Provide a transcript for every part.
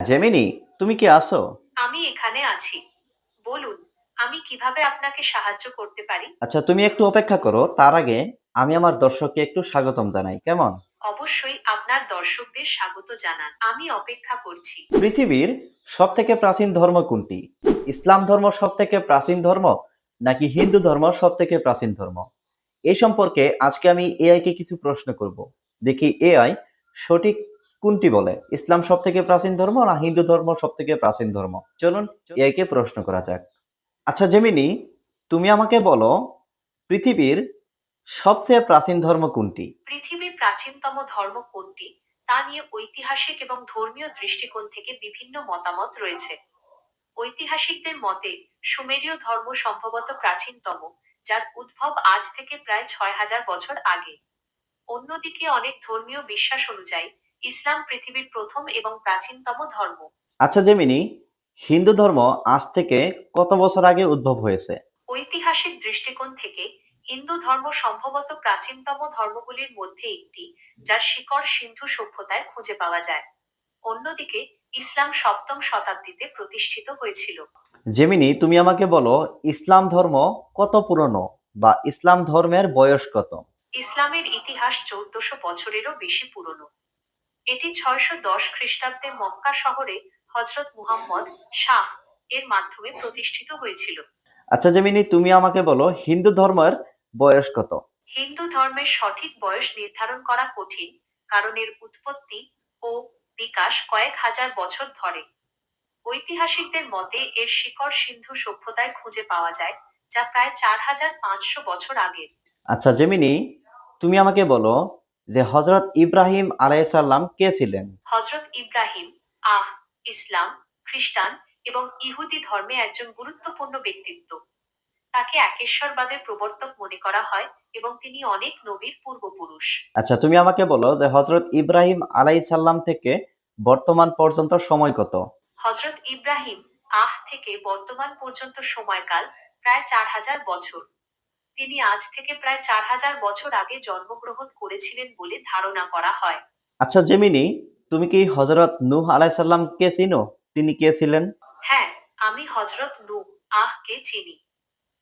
Gemini তুমি কি আছো? আমি এখানে আছি। বলুন আমি কীভাবে আপনাকে সাহায্য করতে পারি? আচ্ছা তুমি একটু অপেক্ষা করো। তার আগে আমি আমার দর্শককে একটু স্বাগতম জানাই। কেমন? অবশ্যই আপনার দর্শকদের স্বাগত জানান। আমি অপেক্ষা করছি। পৃথিবীর সব থেকে প্রাচীন ধর্ম কোনটি? ইসলাম ধর্ম সব থেকে প্রাচীন ধর্ম নাকি হিন্দু ধর্ম সব থেকে প্রাচীন ধর্ম? এই সম্পর্কে আজকে আমি এআই কে কিছু প্রশ্ন করব। দেখি এআই সঠিক কোনটি বলে? ইসলাম সব থেকে প্রাচীন ধর্ম না হিন্দু ধর্ম সব থেকে প্রাচীন ধর্ম? চলুন এআই কে প্রশ্ন করা যাক। আচ্ছা জেমিনি, তুমি আমাকে বলো, পৃথিবীর সবচেয়ে প্রাচীন ধর্ম কোনটি? পৃথিবীর প্রাচীনতম ধর্ম কোনটি? তা নিয়ে ঐতিহাসিক এবং ধর্মীয় দৃষ্টিকোণ থেকে বিভিন্ন মতামত রয়েছে। ঐতিহাসিকদের মতে, সুমেরীয় ধর্ম সম্ভবত প্রাচীনতম, যার উদ্ভব আজ থেকে প্রায় ছয় হাজার বছর আগে। অন্যদিকে অনেক ধর্মীয় বিশ্বাস অনুযায়ী ইসলাম পৃথিবীর প্রথম এবং প্রাচীনতম ধর্ম। আচ্ছা জেমিনি হিন্দু ধর্ম আজ থেকে কত বছর আগে উদ্ভব হয়েছে? ঐতিহাসিক দৃষ্টিকোণ থেকে হিন্দু ধর্ম সম্ভবত প্রাচীনতম ধর্মগুলির মধ্যে একটি যার শিকড় সিন্ধু সভ্যতায় খুঁজে পাওয়া যায়। অন্যদিকে ইসলাম সপ্তম শতাব্দীতে প্রতিষ্ঠিত হয়েছিল। জেমিনি তুমি আমাকে বলো ইসলাম ধর্ম কত পুরনো বা ইসলাম ধর্মের বয়স কত? ইসলামের ইতিহাস চৌদ্দশো বছরেরও বেশি পুরনো। এটি ছয়শো দশ খ্রিস্টাব্দে মক্কা শহরে হজরত মুহাম্মদ শাহ এর মাধ্যমে প্রতিষ্ঠিত হয়েছিল। আচ্ছা জেমিনি তুমি আমাকে বলো হিন্দু ধর্মের বয়স কত? হিন্দু ধর্মের সঠিক বয়স নির্ধারণ করা কঠিন কারণ এর উৎপত্তি ও বিকাশ কয়েক হাজার বছর ধরে। ঐতিহাসিকদের মতে এর শিকড় সিন্ধু সভ্যতায় খুঁজে পাওয়া যায় যা প্রায় চার হাজার পাঁচশো বছর আগের। আচ্ছা জেমিনি তুমি আমাকে বলো যে হজরত ইব্রাহিম আলাইসাল্লাম কে ছিলেন? হজরত ইব্রাহিম আহ ইসলাম খ্রিস্টান এবং ইহুদি ধর্মে একজন গুরুত্বপূর্ণ ব্যক্তিত্ব। তাকে একেশ্বরবাদের প্রবর্তক মনে করা হয় এবং তিনি অনেক নবীর পূর্বপুরুষ। আচ্ছা তুমি আমাকে বলো যে হজরত ইব্রাহিম আলাইসাল্লাম থেকে বর্তমান পর্যন্ত সময় কত? হজরত ইব্রাহিম আহ থেকে বর্তমান পর্যন্ত সময়কাল প্রায় চার হাজার বছর। তিনি আজ থেকে প্রায় চার হাজার বছর আগে জন্মগ্রহণ করেছিলেন বলে ধারণা করা হয়। আচ্ছা জেমিনি তুমি কি হজরত নূহ কে চিনো? তিনি কে ছিলেন? হ্যাঁ আমি হজরত নূ আহ কে চিনি।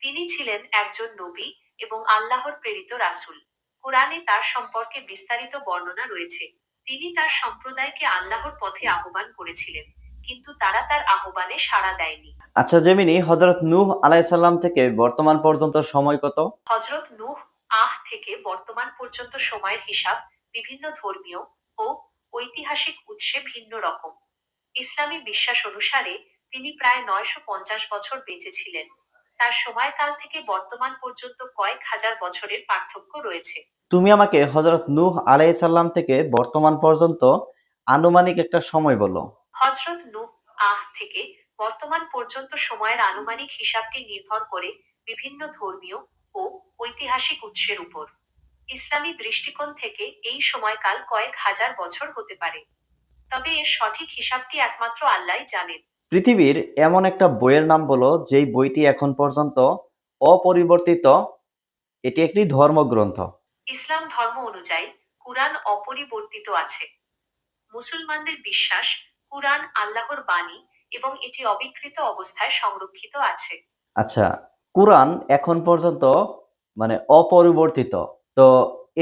তিনি ছিলেন একজন নবী এবং আল্লাহর প্রেরিত রাসূল। কোরআনে তার সম্পর্কে বিস্তারিত বর্ণনা রয়েছে। তিনি তার সম্প্রদায়কে আল্লাহর পথে আহ্বান করেছিলেন। কিন্তু তারা তার আহ্বানে সাড়া দেয়নি। আচ্ছা জেমিনি হজরত নূহ আলাইসাল্লাম থেকে বর্তমান পর্যন্ত সময় কত? হজরত নূহ আহ থেকে বর্তমান পর্যন্ত সময়ের হিসাব বিভিন্ন ধর্মীয় ও ঐতিহাসিক উৎসে ভিন্ন রকম। ইসলামী বিশ্বাস অনুসারে তিনি প্রায় নয়শো পঞ্চাশ বছর বেঁচে ছিলেন। তার সময়কাল থেকে বর্তমান পর্যন্ত কয়েক হাজার বছরের পার্থক্য রয়েছে। তুমি আমাকে হজরত নূহ আলাইসাল্লাম থেকে বর্তমান পর্যন্ত আনুমানিক একটা সময় বলো। হজরত নূহ আহ থেকে বর্তমান পর্যন্ত সময়ের আনুমানিক হিসাবটি নির্ভর করে বিভিন্ন ধর্মীয় ও ঐতিহাসিক উৎসের উপর। ইসলামী দৃষ্টিকোণ থেকে এই সময়কাল কয়েক হাজার বছর হতে পারে। তবে এর সঠিক হিসাবটি একমাত্র আল্লাহই জানেন। পৃথিবীর এমন একটা বইয়ের নাম বলো যেই বইটি এখন পর্যন্ত অপরিবর্তিত এটি একটি ধর্মগ্রন্থ। ইসলাম ধর্ম অনুযায়ী কুরআন অপরিবর্তিত আছে। মুসলমানদের বিশ্বাস কুরআন আল্লাহর বাণী এবং এটি অবিকৃত অবস্থায় সংরক্ষিত আছে। আচ্ছা কুরআন এখন পর্যন্ত মানে অপরিবর্তিত। তো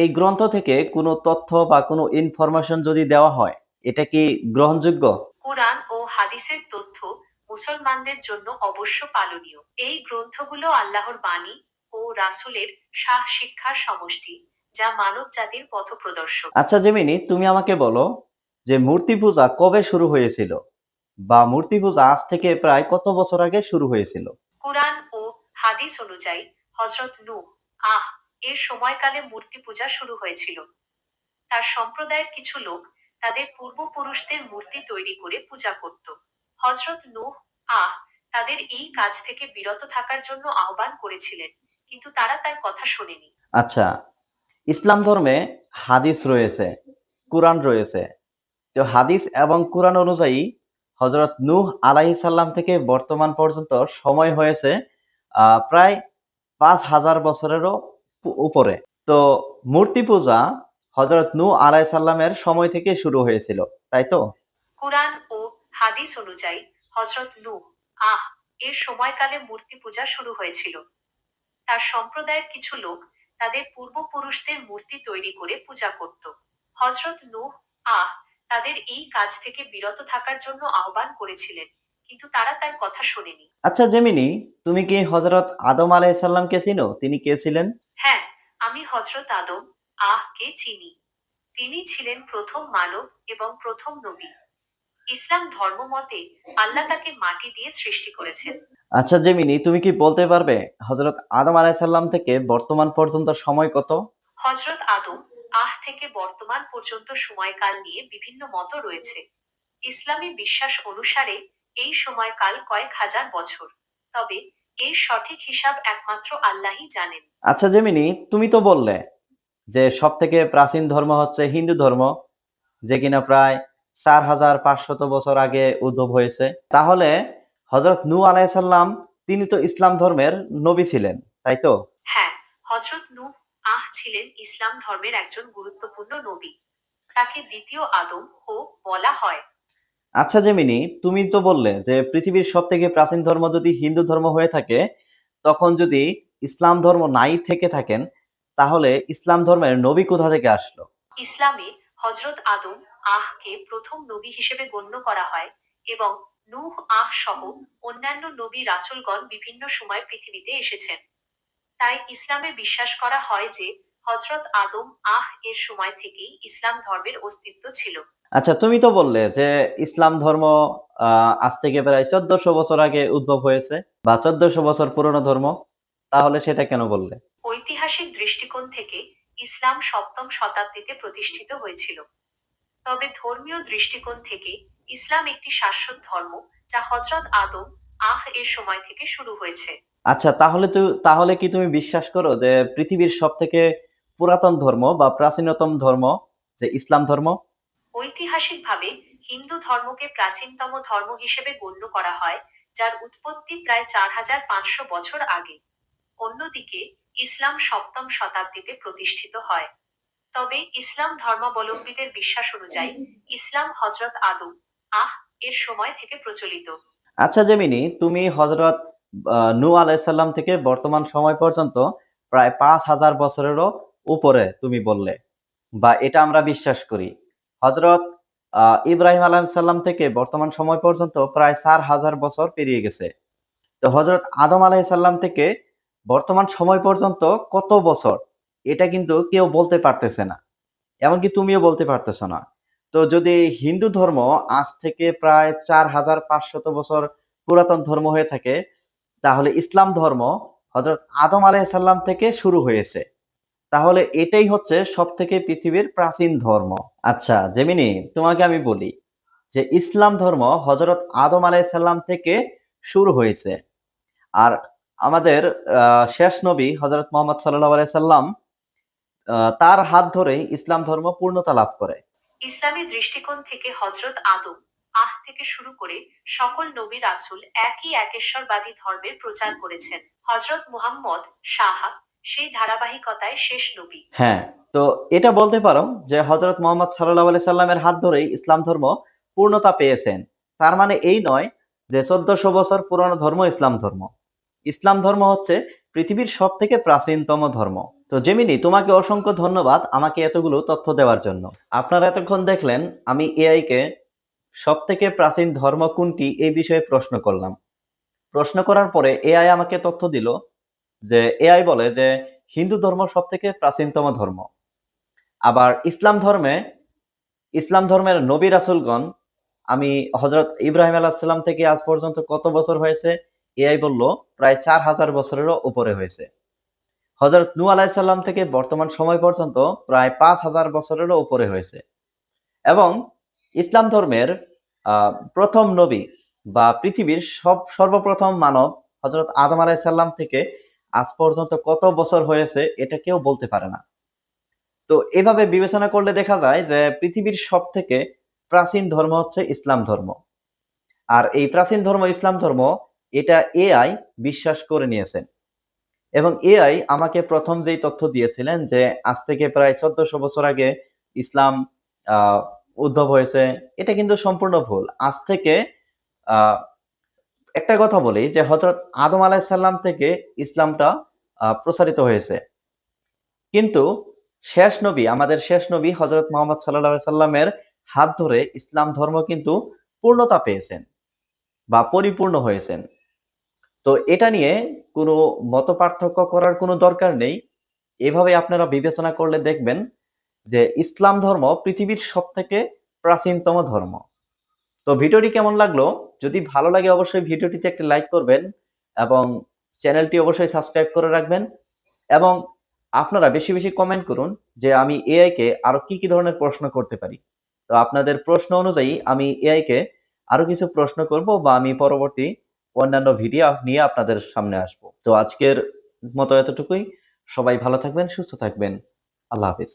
এই গ্রন্থ থেকে কোনো তথ্য বা কোনো ইনফরমেশন যদি দেওয়া হয় এটা কি গ্রহণযোগ্য? কুরআন ও হাদিসের তথ্য মুসলমানদের জন্য অবশ্য পালনীয়। এই গ্রন্থগুলো আল্লাহর বাণী ও রাসূলের শাহ শিক্ষার সমষ্টি যা মানব জাতির পথপ্রদর্শক। আচ্ছা জেমিনি তুমি আমাকে বলো যে মূর্তি পূজা কবে শুরু হয়েছিল? বা মূর্তি পূজা আজ থেকে প্রায় কত বছর আগে শুরু হয়েছিল? কুরআন ও হাদিস অনুযায়ী হজরত নূহ আহ এর সময়কালে মূর্তি পূজা শুরু হয়েছিল। তার সম্প্রদায়ের কিছু লোক তাদের পূর্বপুরুষদের মূর্তি তৈরি করে পূজা করত। হজরত নূহ আহ তাদের এই কাজ থেকে বিরত থাকার জন্য আহ্বান করেছিলেন কিন্তু তারা তার কথা শোনেনি। আচ্ছা ইসলাম ধর্মে হাদিস রয়েছে কোরআন রয়েছে তো হাদিস এবং কোরআন অনুযায়ী হজরত নূহ আলাহি সাল্লাম থেকে বর্তমান পর্যন্ত সময় হয়েছে প্রায় পাঁচ হাজার বছরেরও উপরে। তো মূর্তি পূজা হজরত নূহ আলাই সাল্লামের সময় থেকে শুরু হয়েছিল, তাই তো? কুরআন ও হাদিস অনুযায়ী হজরত নূহ, আহ, এর সময়কালে মূর্তি পূজা শুরু হয়েছিল। তার সম্প্রদায়ের কিছু লোক তাদের পূর্বপুরুষদের মূর্তি তৈরি করে পূজা করত। হজরত নূহ, আহ তাদের এই কাজ থেকে বিরত থাকার জন্য আহ্বান করেছিলেন কিন্তু তারা তার কথা শোনেনি। আচ্ছা জেমিনি তুমি কি হজরত আদম আলাইসাল্লামকে চিনো? তিনি কে ছিলেন? হ্যাঁ আমি হজরত আদম আহকে চিনি। তিনি ছিলেন প্রথম মানব এবং প্রথম নবী। ইসলাম ধর্ম মতে আল্লাহ তাকে মাটি দিয়ে সৃষ্টি করেছেন। আচ্ছা জেমিনি তুমি কি বলতে পারবে হজরত আদম আলাইসাল্লাম থেকে বর্তমান পর্যন্ত সময় কত? হজরত আদম আহ থেকে বর্তমান পর্যন্ত সময়কাল নিয়ে বিভিন্ন মত রয়েছে। ইসলামী বিশ্বাস অনুসারে এই সময়কাল কয়েক হাজার বছর। তবে এর সঠিক হিসাব একমাত্র আল্লাহই জানেন। আচ্ছা জেমিনি তুমি তো বললে যে সব থেকে প্রাচীন ধর্ম হচ্ছে হিন্দু ধর্ম যে কিনা প্রায় চার হাজার পাঁচশত বছর আগে উদ্ভব হয়েছে। তাহলে হজরত নু আলাইসাল্লাম তিনি তো ইসলাম ধর্মের নবী ছিলেন তাই তো? হ্যাঁ হজরত ছিলেন ইসলাম ধর্মের একজন গুরুত্বপূর্ণ নবী। তাকে দ্বিতীয় আদম ও বলা হয়। আচ্ছা জেমিনি তুমি তো বললে যে পৃথিবীর সব থেকে প্রাচীন ধর্ম যদি হিন্দু ধর্ম হয়ে থাকে তখন যদি ইসলাম ধর্ম নাই থেকে থাকেন তাহলে ইসলাম ধর্মের নবী কোথা থেকে আসলো? ইসলামে হজরত আদম আহকে প্রথম নবী হিসেবে গণ্য করা হয় এবং নূহ আহ সহ অন্যান্য নবী রাসূলগণ বিভিন্ন সময় পৃথিবীতে এসেছেন। তাই ইসলামে বিশ্বাস করা হয় যে হজরত আদম আহ এর সময় থেকেই ইসলাম ধর্মের অস্তিত্ব ছিল। আচ্ছা তুমি তো বললে যে ইসলাম ধর্ম আজ থেকে প্রায় চোদ্দশো বছর আগে উদ্ভব হয়েছে বা চোদ্দশো বছর পুরনো ধর্ম তাহলে সেটা কেন বললে? ঐতিহাসিক দৃষ্টিকোণ থেকে ইসলাম সপ্তম শতাব্দীতে প্রতিষ্ঠিত হয়েছিল। তবে ধর্মীয় দৃষ্টিকোণ থেকে ইসলাম একটি শাশ্বত ধর্ম যা হজরত আদম আহ এর সময় থেকে শুরু হয়েছে। আচ্ছা তাহলে তো তাহলে কি তুমি বিশ্বাস করো যে পৃথিবীর সব থেকে পুরাতন ধর্ম বা প্রাচীনতম ধর্ম যে ইসলাম ধর্ম ঐতিহাসিকভাবে হিন্দু ধর্মকে প্রাচীনতম ধর্ম হিসেবে গণ্য করা হয় যার উৎপত্তি প্রায় চার হাজার পাঁচশো বছর আগে। অন্যদিকে ইসলাম সপ্তম শতাব্দীতে প্রতিষ্ঠিত হয়। তবে ইসলাম ধর্মাবলম্বীদের বিশ্বাস অনুযায়ী ইসলাম হজরত আদম আহ এর সময় থেকে প্রচলিত। আচ্ছা জেমিনি তুমি হজরত নূ আলাইসাল্লাম থেকে বর্তমান সময় পর্যন্ত প্রায় পাঁচ হাজার বছরেরও উপরে তুমি বললে, বা এটা আমরা বিশ্বাস করি। হজরত ইব্রাহিম আলাইসাল্লাম থেকে বর্তমান সময় পর্যন্ত প্রায় চার হাজার বছর পেরিয়ে গেছে। তো হজরত আদম আলাইসাল্লাম থেকে বর্তমান সময় পর্যন্ত কত বছর, এটা কিন্তু কেউ বলতে পারতেছে না। এমনকি তুমিও বলতে পারতেছ না। তো যদি হিন্দু ধর্ম আজ থেকে প্রায় চার হাজার পাঁচশত বছর পুরাতন ধর্ম হয়ে থাকে, তাহলে ইসলাম ধর্ম হজরত আদম আলাইসাল্লাম থেকে শুরু হয়েছে। তাহলে এটাই হচ্ছে সব থেকে পৃথিবীর প্রাচীন ধর্ম। আচ্ছা জেমিনি, তোমাকে আমি বলি যে ইসলাম ধর্ম হজরত আদম আলাইসাল্লাম থেকে শুরু হয়েছে। আর আমাদের শেষ নবী হজরত মোহাম্মদ সাল্লাহ আলাইসাল্লাম তার হাত ধরেই ইসলাম ধর্ম পূর্ণতা লাভ করে। ইসলামী দৃষ্টিকোণ থেকে হজরত আদম আহ থেকে শুরু করে সকল নবী রাসুল একই একেশ্বরবাদী ধর্মের প্রচার করেছেন। হজরত মুহাম্মদ সাহা সেই ধারাবাহিকতায় শেষ নবী। হ্যাঁ তো এটা বলতে পারো যে হজরত মোহাম্মদ সাল্লাহ আলি সাল্লামের হাত ধরেই ইসলাম ধর্ম পূর্ণতা পেয়েছেন। তার মানে এই নয় যে চোদ্দশো বছর পুরনো ধর্ম ইসলাম ধর্ম। ইসলাম ধর্ম হচ্ছে পৃথিবীর সব থেকে প্রাচীনতম ধর্ম। তো জেমিনি, তোমাকে অসংখ্য ধন্যবাদ আমাকে এতগুলো তথ্য দেওয়ার জন্য। আপনারা এতক্ষণ দেখলেন আমি এআই কে সব থেকে প্রাচীন ধর্ম কোনটি এই বিষয়ে প্রশ্ন করলাম। প্রশ্ন করার পরে এআই আমাকে তথ্য দিল যে এআই বলে যে হিন্দু ধর্ম সব থেকে প্রাচীনতম ধর্ম। আবার ইসলাম ধর্মে, ইসলাম ধর্মের নবী রাসুলগণ, আমি হজরত ইব্রাহিম আলাহিসাল্লাম থেকে আজ পর্যন্ত কত বছর হয়েছে? এআই বলল, প্রায় চার হাজার বছরেরও উপরে হয়েছে। হজরত নু আলাইসাল্লাম থেকে বর্তমান সময় পর্যন্ত প্রায় পাঁচ হাজার বছরেরও উপরে হয়েছে। এবং ইসলাম ধর্মের প্রথম নবী বা পৃথিবীর সব, সর্বপ্রথম মানব হজরত আদম আলাইসাল্লাম থেকে আজ পর্যন্ত কত বছর হয়েছে, এটা কেউ বলতে পারে না। তো এভাবে বিবেচনা করলে দেখা যায় যে পৃথিবীর সব থেকে প্রাচীন ধর্ম হচ্ছে ইসলাম ধর্ম। আর এই প্রাচীন ধর্ম, ইসলাম ধর্ম, এটা এআই বিশ্বাস করে নিয়েছেন এবং এআই আমাকে প্রথম যেই তথ্য দিয়েছিলেন যে আজ থেকে প্রায় চোদ্দশো বছর আগে ইসলাম উদ্ভব হয়েছে, এটা কিন্তু সম্পূর্ণ ভুল। আজ থেকে একটা কথা বলি যে হজরত আদম আলাইসাল্লাম থেকে ইসলামটা প্রসারিত হয়েছে। কিন্তু শেষ নবী, আমাদের শেষ নবী হজরত মোহাম্মদ সাল্লাহ সাল্লামের হাত ধরে ইসলাম ধর্ম কিন্তু পূর্ণতা পেয়েছেন বা পরিপূর্ণ হয়েছেন। তো এটা নিয়ে কোনো মত পার্থক্য করার কোনো দরকার নেই। এভাবে আপনারা বিবেচনা করলে দেখবেন যে ইসলাম ধর্ম পৃথিবীর সব থেকে প্রাচীনতম ধর্ম। তো ভিডিওটি কেমন লাগল? যদি ভালো লাগে অবশ্যই ভিডিওটিতে একটি লাইক করবেন এবং চ্যানেলটি অবশ্যই সাবস্ক্রাইব করে রাখবেন এবং আপনারা বেশি বেশি কমেন্ট করুন যে আমি এআই কে আরও কি কি ধরনের প্রশ্ন করতে পারি। তো আপনাদের প্রশ্ন অনুযায়ী আমি এআই কে আরও কিছু প্রশ্ন করব বা আমি পরবর্তী অন্যান্য ভিডিও নিয়ে আপনাদের সামনে আসব। তো আজকের মতো এতটুকুই। সবাই ভালো থাকবেন, সুস্থ থাকবেন। আল্লাহ হাফিজ।